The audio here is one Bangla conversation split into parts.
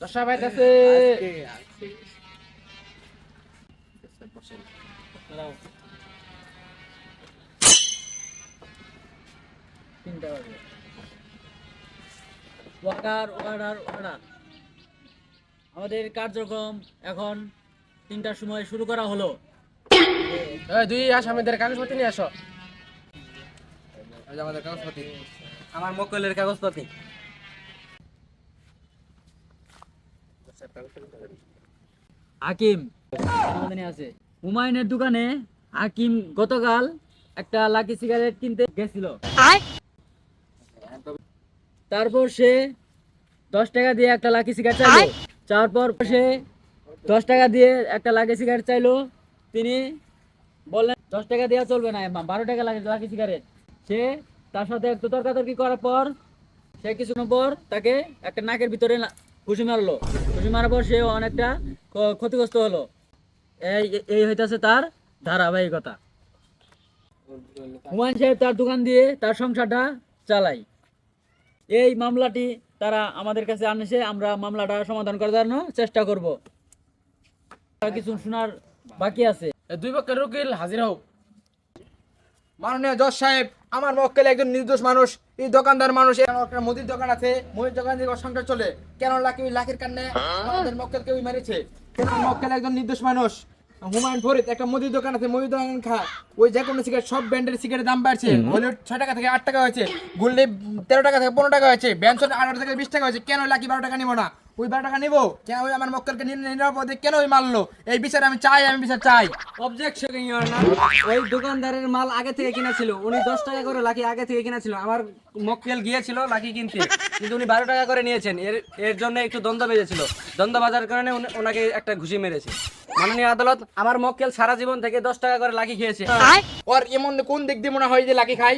দশা পাইতেছে তিনটা বাজে। ওয়াকার আমাদের কার্যক্রম এখন তিনটার সময় শুরু করা হলো। এই দুই আসামিদের কাগজপত্র নিয়ে আসো। আমাদের কাগজপত্র। আমার মক্কলের কাগজপাতি হাকিম। আছে। হুমায়ুনের দোকানে হাকিম গতকাল একটা লাকি সিগারেট কিনতে গেছিল। তারপর সে দশ টাকা দিয়ে একটা লাকি সিগারেট চাইলো। তারপর সে দশ টাকা দিয়ে একটা লাকি সিগারেট চাইলো। তিনি বললেন দশ টাকা দেওয়া চলবে না বারো টাকা লাগে লাকি সিগারেট সে তার সাথে একটু তর্কাতর্কি করার পর সে কিছুক্ষণ পর তাকে একটা নাকের ভিতরে ঘুষি মারলো। ঘুষি মারার পর সে অনেকটা ক্ষতিগ্রস্ত হলো। এই এই হইতাছে তার ধারাবাহিকতা। হুমায়ুন সাহেব তার দোকান দিয়ে তার সংসারটা চালাই। এই মামলাটি তারা আমাদের কাছে আনেছে, আমরা মামলাটা সমাধান করার জন্য চেষ্টা করব। কিছু শোনার বাকি আছে। দুই পক্ষের উকিল হাজির হোক। মাননীয় জজ সাহেব আমার মক্কেল একজন নির্দোষ মানুষ এই দোকানদার মানুষ একটা মুদির দোকান আছে মুদির দোকান থেকে অসংখ্য সংসার চলে কেন লাকি ওই লাখির কারণে আমাদের মক্কেলকে ওই মেরেছে? কেন মক্কেল একজন নির্দোষ মানুষ হুমায়ুন ফরিদ একটা মুদির দোকান আছে মুদির দোকান খা। ওই যে কোনো সিগারেট সব ব্র্যান্ডের সিগারেটের দাম বাড়ছে। হলিউড ছয় টাকা থেকে আট টাকা হয়েছে গুল্লি তেরো টাকা থেকে পনেরো টাকা হয়েছে ব্যানসন আঠারো থেকে বিশ টাকা হয়েছে। কেন লাকি বারো টাকা নিবো না? ওই বারো টাকা নিবো? কেন ওই আমার মক্কেলকে নির- নিরাপদে কেন ওই মারলো? এই বিচার আমি চাই আমি বিচার চাই। অবজেকশন ইওর ওই দোকানদারের মাল আগে থেকে কিনা ছিল। উনি দশ টাকা করে লাকি আগে থেকে কিনা ছিল। আমার মক্কেল গিয়েছিল লাকি কিনতে। কিন্তু উনি বারো টাকা করে নিয়েছেন। এর এর জন্য একটু দ্বন্দ্ব বেজেছিল দ্বন্দ্ব বাজার কারণে উনি- ওনাকে একটা ঘুষি মেরেছে। মাননীয় আদালত আমার মক্কেল সারা জীবন থেকে দশ টাকা করে লাকি খেয়েছে। ওর এমন কোন দিক দিয়ে মনে হয় যে লাকি খাই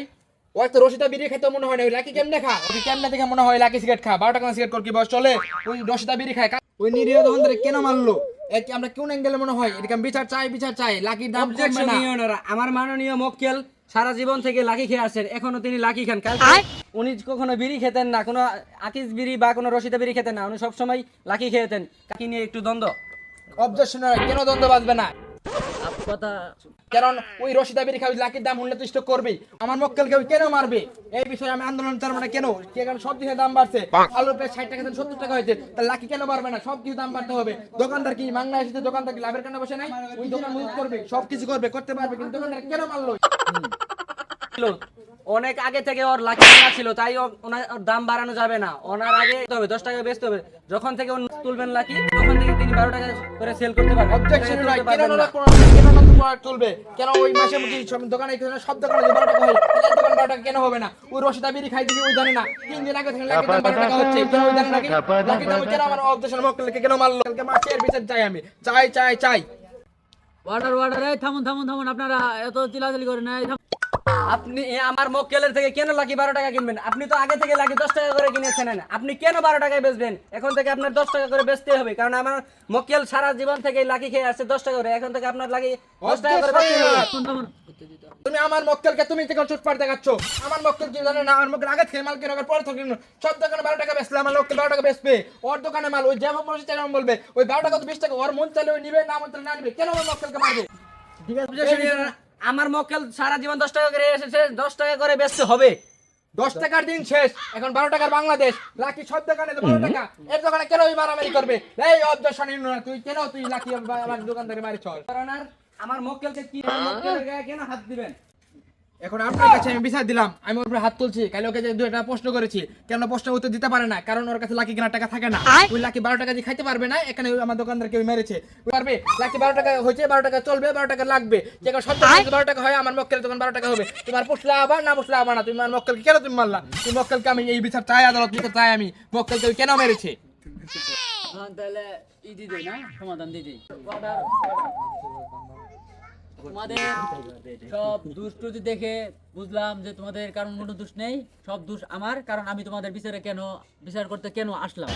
ওর তো রসিদা বিড়ি খেতে মনে হয় না। ওই লাকি কেমনে খা? ওকে কেমনে থেকে মনে হয় লাকি সিগারেট খা? বারো টাকা সিগারেট কর কি বস? চলে। ওই রসিদা বিড়ি খায়। ওই নিরীহ দোকানদারে কেন মারলো? এর কি আমরা কোন অ্যাঙ্গেলে মনে হয়? এটাকে বিচার চাই বিচার চাই? লাকির দাম কমবে না। আমার মাননীয় মক্কেল সারা জীবন থেকে লাকি খেয়ে আসছেন। এখনও তিনি লাকি খান। কাল উনি কখনো বিড়ি খেতেন না। কোনো আকিস বিড়ি বা কোনো রসিদা বিড়ি খেতেন না। উনি সবসময় লাকি খেয়েতেন। কাকি নিয়ে একটু দ্বন্দ্ব। অবজেকশন কেন দ্বন্দ্ব বাজবে না? কথা কারণ ওই রসিদা বিড়ি খাই লাকির দাম হলে তো স্টক করবেই আমার মক্কেলকে ওই কেন মারবে? এই বিষয়ে আমি আন্দোলন চার মানে কেন? কে কারণ সব জিনিসের দাম বাড়ছে? আলুর প্রায় ষাট টাকা সত্তর টাকা হয়েছে। তা লাকি কেন বাড়বে না? সব কিছু দাম বাড়তে হবে। দোকানদার কি মাংনা এসেছে? দোকানদার কি লাভের কারণে বসে নাই? ওই দোকান করবে সব কিছু করবে করতে পারবে কিন্তু দোকানদার কেন মারলো? অনেক আগে থেকে ওর লাকি কেনা ছিল তাই ওনার দাম বাড়ানো যাবে না। ওনার আগে তবে দশ টাকা বেচতে হবে। যখন থেকে তুলবেন লাকি তখন থেকে তিনি বারো টাকা করে সেল করতে পারবেন। অবজেকশন কেন না। কোনো- কেন কেন ওই মাসে সব দোকানে এখানে সব দোকানে বারো টাকা হয় দোকান বারো টাকা কেন হবে না? ওই রসিদা বিড়ি খাই দিবি ওই জানে না। তিন দিন আগে থেকে লাকি দাম বারো টাকা হচ্ছে কেন ওই জানে নাকি লাকি দাম কেন আমার অবজেকশন মক্কেলকে কেন মারলো? কালকে বিচার চাই আমি। চাই চাই চাই। ওয়ার্ডার ওয়ার্ডার এই থামুন থামুন থামুন আপনারা এত চিলাচিলি করেন না এই আপনি আমার মক্কেলের থেকে কেন লাকি বারো টাকা কিনবেন? আপনি তো আগে থেকে লাকি দশ টাকা করে কিনেছেন আপনি কেন বারো টাকায় বেচবেন? এখন থেকে আপনার দশ টাকা করে বেচতে হবে কারণ আমার মক্কেল সারা জীবন থেকে লাকি খেয়ে আসছে দশ টাকা করে। এখন থেকে আপনার লাকি দশ টাকা করে। তুমি আমার মক্কেলকে তুমি থেকে চুট পার দেখাচ্ছ। আমার মক্কেল কি জানে না? আমার মক্কেল আগে থেকে মাল কেনার পরে থেকে সব দোকানে বারো টাকা বেচলে আমার মক্কেল বারো টাকা বেচবে। ওর দোকানে মাল ওই যেমন বলছে তেমন বলবে। ওই বারো টাকা তো বিশ টাকা ওর মন চাইলে ওই নিবে না মন চাইলে না নিবে। কেন আমার মক্কেলকে মারবে? ঠিক আছে আমার মক্কেল সারা জীবন দশ টাকা করে এসেছে দশ টাকা করে বেচতে হবে। দশ টাকার দিন শেষ এখন বারো টাকার বাংলাদেশ। লাকি সব দোকানে তো বারো টাকা। এর দোকানে কেন ওই মারামারি করবে? এই অবজেকশন তুই কেন তুই লাকি আমার দোকানদারে মারি চল? আমার মক্কেলকে কি মক্কেল কেন হাত দিবেন? এখন আপনার কাছে আমি বিচার দিলাম আমি ওর উপরে হাত তুলছি। কালে ওকে যে দুইটা প্রশ্ন করেছি কেন প্রশ্ন উত্তর দিতে পারে না? কারণ ওর কাছে লাকি কেনার টাকা থাকে না। ওই লাকি বারো টাকা দিয়ে খাইতে পারবে না এখানে আমার দোকানদার কেউ মেরেছে। পারবে? লাকি বারো টাকা হয়েছে বারো টাকা চলবে বারো টাকা লাগবে। যে বারো টাকা হয় আমার মক্কেল দোকান বারো টাকা হবে। তোমার পুষলে আবার না পুষলে আবার না। তুমি আমার মক্কেলকে কেন তুমি মারলা? তুমি মক্কেলকে আমি এই বিচার চাই আদালত বিচার চাই আমি। মক্কেলকে ওই কেন মেরেছে? হ্যাঁ, তাহলে ই দিয়ে দেই না সমাধান ওয়ার্ডার তোমাদের সব দুষ্টুতি দেখে বুঝলাম যে তোমাদের কারণ কোনো দোষ নেই সব দোষ আমার কারণ আমি তোমাদের বিচারে কেন বিচার করতে কেন আসলাম?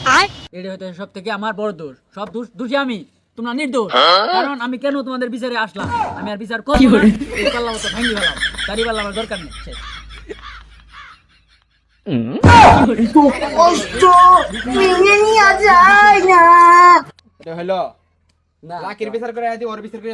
এটা হয়তো সব থেকে আমার বড় দোষ। সব দোষ দোষী আমি তোমরা নির্দোষ। কারণ আমি কেন তোমাদের বিচারে আসলাম? আমি আর বিচার এই পাল্লা মতো ভাঙি ফেলাম। দাড়ি পাল্লা আমার দরকার নেই। হলো লাকির বিচার করে আদি ওর বিচার করে